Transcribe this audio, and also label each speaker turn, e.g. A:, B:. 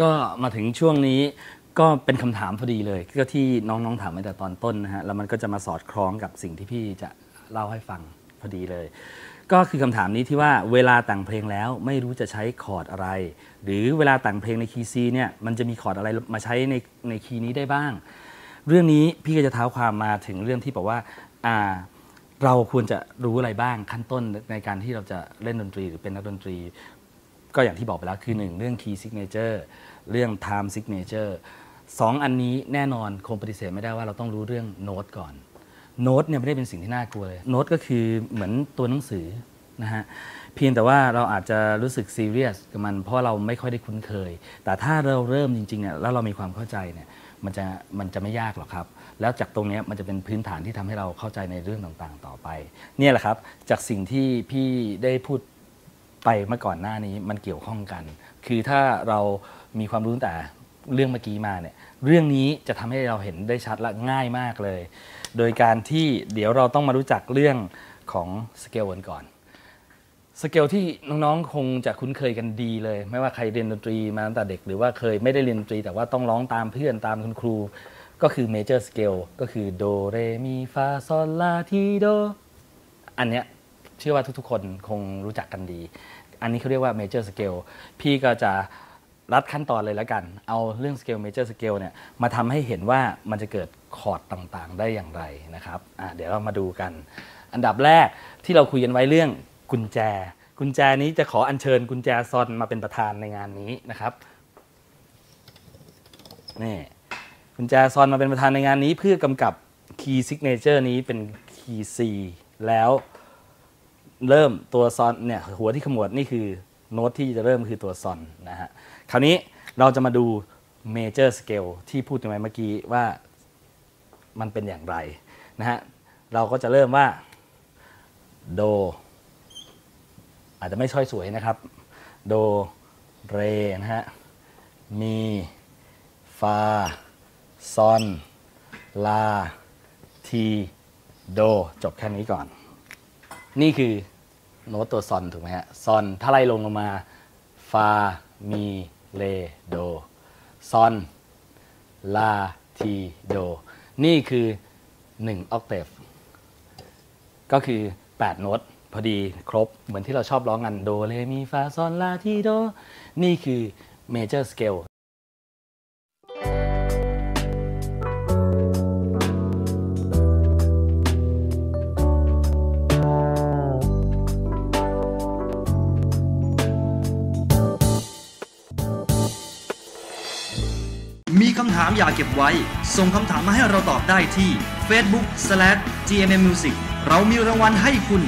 A: ก็มาถึงช่วงนี้ก็เป็นคำถามพอดีเลย ก็ที่น้องๆถามมาแต่ตอนต้นนะฮะแล้วมันก็จะมาสอดคล้องกับสิ่งที่พี่จะเล่าให้ฟังพอดีเลย ก็คือคำถามนี้ที่ว่าเวลาแต่งเพลงแล้วไม่รู้จะใช้คอร์ดอะไร หรือเวลาแต่งเพลงในคีย์ซีเนี่ยมันจะมีคอร์ดอะไรมาใช้ในในคีย์นี้ได้บ้าง เรื่องนี้พี่ก็จะเท้าความมาถึงเรื่องที่บอกว่าอ่าเราควรจะรู้อะไรบ้างขั้นต้นในการที่เราจะเล่นดนตรีหรือเป็นนักดนตรี ก็อย่างที่บอกไปแล้วคือ 1 เรื่อง key signature เรื่อง time signature สองอันนี้แน่นอนคงปฏิเสธไม่ได้ว่าเราต้องรู้เรื่องโน้ตก่อนโน้ตเนี่ยไม่ได้เป็นสิ่งที่น่ากลัวเลย โน้ตก็คือเหมือนตัวหนังสือนะฮะเพียงแต่ว่าเราอาจจะรู้สึกซีเรียสกับมันเพราะเราไม่ค่อยได้คุ้นเคย แต่ถ้าเราเริ่มจริงๆเนี่ยแล้วเรามีความเข้าใจเนี่ยมันจะมันจะไม่ยากหรอกครับ แล้วจากตรงนี้มันจะเป็นพื้นฐานที่ทำให้เราเข้าใจในเรื่องต่างๆ ต่อไป เนี่ยแหละครับ จากสิ่งที่พี่ได้พูด ไปเมื่อก่อนหน้านี้มันเกี่ยวข้องกัน คือถ้าเรามีความรู้ตั้งแต่เรื่องเมื่อกี้มาเนี่ยเรื่องนี้จะทำให้เราเห็นได้ชัดและง่ายมากเลย โดยการที่เดี๋ยวเราต้องมารู้จักเรื่องของสเกลกันก่อนสเกลที่น้องๆคงจะคุ้นเคยกันดีเลย ไม่ว่าใครเรียนดนตรีมาตั้งแต่เด็ก หรือว่าเคยไม่ได้เรียนดนตรี แต่ว่าต้องร้องตามเพื่อนตามคุณครู ก็คือเมเจอร์สเกลก็คือโดเรมีฟาซอลลาทีโดอันเนี้ย เชื่อว่าทุกๆ คนคงรู้จักกันดี อันนี้เขาเรียกว่า major scale พี่ก็จะรัดขั้นตอนเลยแล้วกัน เอาเรื่อง scale major scale เนี่ยมาทำให้เห็นว่ามันจะเกิดคอร์ดต่างๆ ได้อย่างไรนะครับเดี๋ยวเรามาดูกัน อันดับแรกที่เราคุยกันไว้เรื่องกุญแจ กุญแจนี้จะขออัญเชิญกุญแจซอนมาเป็นประธานในงานนี้นะครับนี่กุญแจซอนมาเป็นประธานในงานนี้เพื่อกำกับ Key Signature นี้เป็น Key C แล้ว เริ่มตัวซอนเนี่ยหัวที่ขมวดนี่คือโน้ตที่จะเริ่มคือตัวซอนนะฮะคราวนี้เราจะมาดู Major Scale ที่พูดไปเมื่อกี้ว่ามันเป็นอย่างไรนะฮะเราก็จะเริ่มว่าโด อาจจะไม่ช่อยสวยนะครับ โด เรนะฮะมีฟาซอนลาทีโด จบแค่นี้ก่อน นี่คือ โน้ตตัวซอนถูกไหมฮะซอนถ้าไล่ลงลงมาฟามีเลโดซอนลาทีโดนี่คือ1ออกเทฟก็คือ 8 โน้ตพอดีครบเหมือนที่เราชอบร้องกันโดเรมีฟาซอนลาทีโดนี่คือเมเจอร์สเกลำ
B: ถามอยากเก็บไว้ ส่งคำถามมาให้เราตอบได้ที่ Facebook/gmmmusic เรามีรางวัลให้คุณ